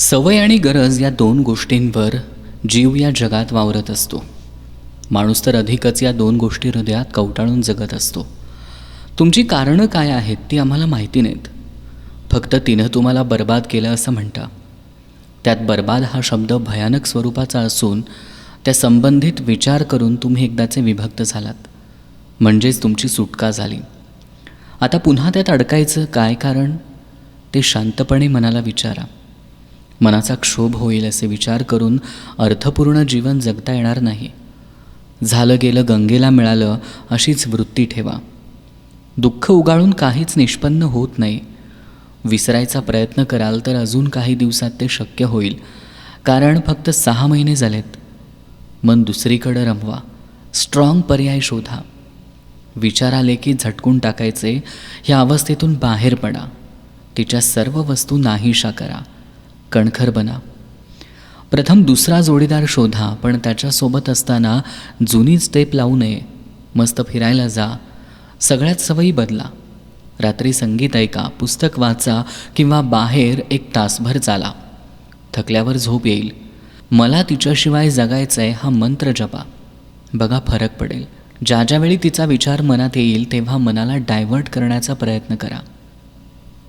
सवय आणि गरज या दोन गोष्टींवर जीव या जगात वावरत असतो. माणूस तर अधिकच या दोन गोष्टी हृदयात कवटाळून जगत असतो. तुमची कारणं काय आहेत ती आम्हाला माहिती नाहीत. फक्त तिनं तुम्हाला बर्बाद केलं असं म्हणता. त्यात बर्बाद हा शब्द भयानक स्वरूपाचा असून त्या संबंधित विचार करून तुम्ही एकदाचे विभक्त झालात. म्हणजेच तुमची सुटका झाली. आता पुन्हा त्यात अडकायचं काय कारण? ते शांतपणे मनाला विचारा. मनाचा क्षोभ होईल असे विचार करून अर्थपूर्ण जीवन जगता येणार नाही. झालं गेलं गंगेला मिळालं अशीच वृत्ती ठेवा. दुःख उगाळून काहीच निष्पन्न होत नाही. विसरायचा प्रयत्न कराल तर अजून काही दिवसात ते शक्य होईल. कारण फक्त सहा महिने झालेत. मन दुसरीकडं रमवा. स्ट्रॉंग पर्याय शोधा. विचार आले की झटकून टाकायचे ह्या अवस्थेतून बाहेर पडा. तिच्या सर्व वस्तू नाहीशा करा. कणखर बना. प्रथम दुसरा जोडीदार शोधा पण त्याच्यासोबत असताना जुनी स्टेप लावू नये. मस्त फिरायला जा. सगळ्यात सवयी बदला. रात्री संगीत ऐका पुस्तक वाचा किंवा बाहेर एक तासभर चाला. थकल्यावर झोप येईल. मला तिच्याशिवाय जगायचं आहे हा मंत्र जपा. बघा फरक पडेल. ज्या ज्यावेळी तिचा विचार मनात येईल तेव्हा मनाला डायव्हर्ट करण्याचा प्रयत्न करा.